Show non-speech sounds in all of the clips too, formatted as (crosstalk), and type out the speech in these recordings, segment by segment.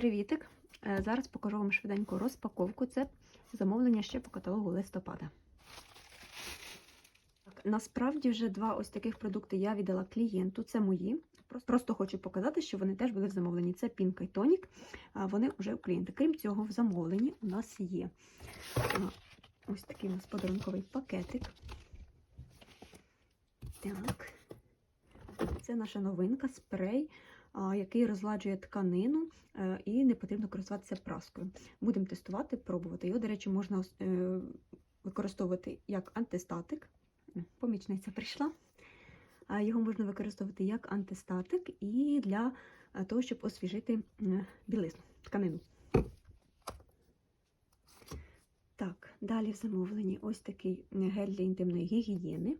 Привітик! Е, Зараз покажу вам швиденьку розпаковку. Це замовлення ще по каталогу листопада. Насправді вже два ось таких продукти я віддала клієнту. Це мої. Просто, хочу показати, що вони теж були в замовленні. Це пінка і тонік. а Вони вже у клієнта. Крім цього, в замовленні у нас є ось такий у нас подарунковий пакетик. Так. Це наша новинка, спрей, який розладжує тканину е, і не потрібно користуватися праскою. Будемо тестувати, пробувати. Його, до речі, можна е, використовувати як антистатик. Помічниця прийшла. Його можна використовувати як антистатик і для е, того, щоб освіжити білизну, тканину. Так, далі в замовленні ось такий гель для інтимної гігієни.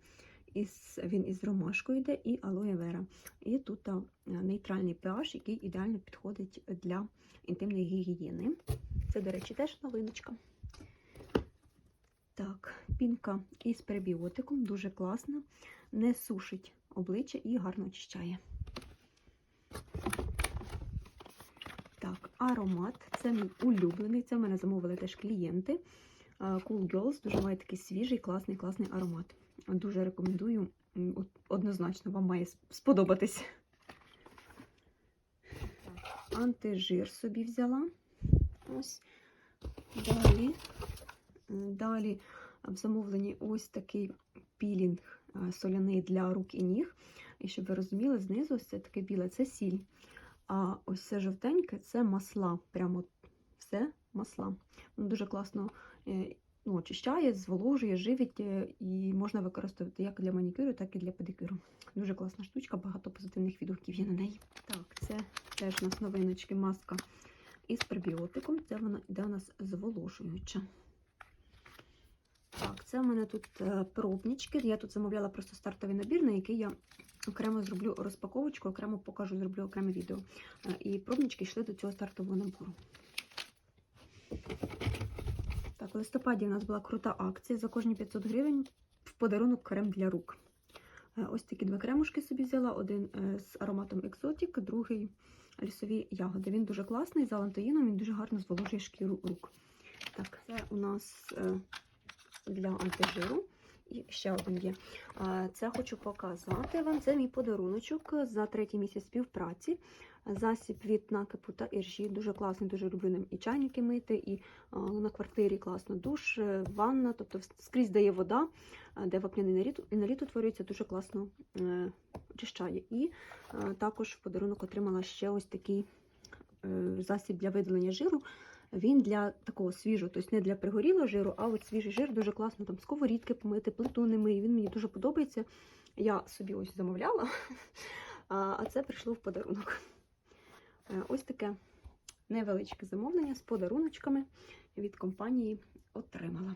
Із, він із ромашкою йде і алоє вера. І тут нейтральний pH, який ідеально підходить для інтимної гігієни. Це, до речі, теж новиночка. Так, пінка із пребіотиком, дуже класна, не сушить обличчя і гарно очищає. Так, аромат це мій улюблений. Це в мене замовили теж клієнти. Cool Girls дуже має такий свіжий, класний, класний аромат. Дуже рекомендую. Однозначно, вам має сподобатись. Антижир собі взяла. Ось. Далі. Далі в замовленні ось такий пілінг соляний для рук і ніг. І щоб ви розуміли, знизу ось це таке біле це сіль. А ось це жовтеньке це масла. Прямо все масла. Дуже класно ну, очищає, зволожує, живить і можна використовувати як для манікюру, так і для педикюру. Дуже класна штучка, багато позитивних відгуків є на неї. Так, це теж у нас новиночки маска із пребіотиком. Це вона йде у нас зволожуюча. Так, це в мене тут пробнички. Я тут замовляла просто стартовий набір, на який я окремо зроблю розпаковочку, окремо покажу, зроблю окреме відео. І пробнички йшли до цього стартового набору. Так, у листопаді у нас була крута акція. За кожні 500 гривень в подарунок крем для рук. Ось такі два кремушки собі взяла. Один з ароматом екзотік, другий лісові ягоди. Він дуже класний, з алантоїном, він дуже гарно зволожує шкіру рук. Так, це у нас для антижиру. І ще один є. Це хочу показати вам. Це мій подаруночок за третій місяць співпраці. Засіб від накипу та іржі. Дуже класний, дуже люблю ним і чайники мити, і на квартирі класно душ, ванна, тобто скрізь дає вода, де вапняний наліт утворюється, дуже класно е, очищає. І також в подарунок отримала ще ось такий е, засіб для видалення жиру. Він для такого свіжого, тобто не для пригорілого жиру, а от свіжий жир дуже класно там сковорідки помити, плиту не мию. Він мені дуже подобається. Я собі ось замовляла, (laughs) а це прийшло в подарунок. Ось таке невеличке замовлення з подаруночками від компанії отримала.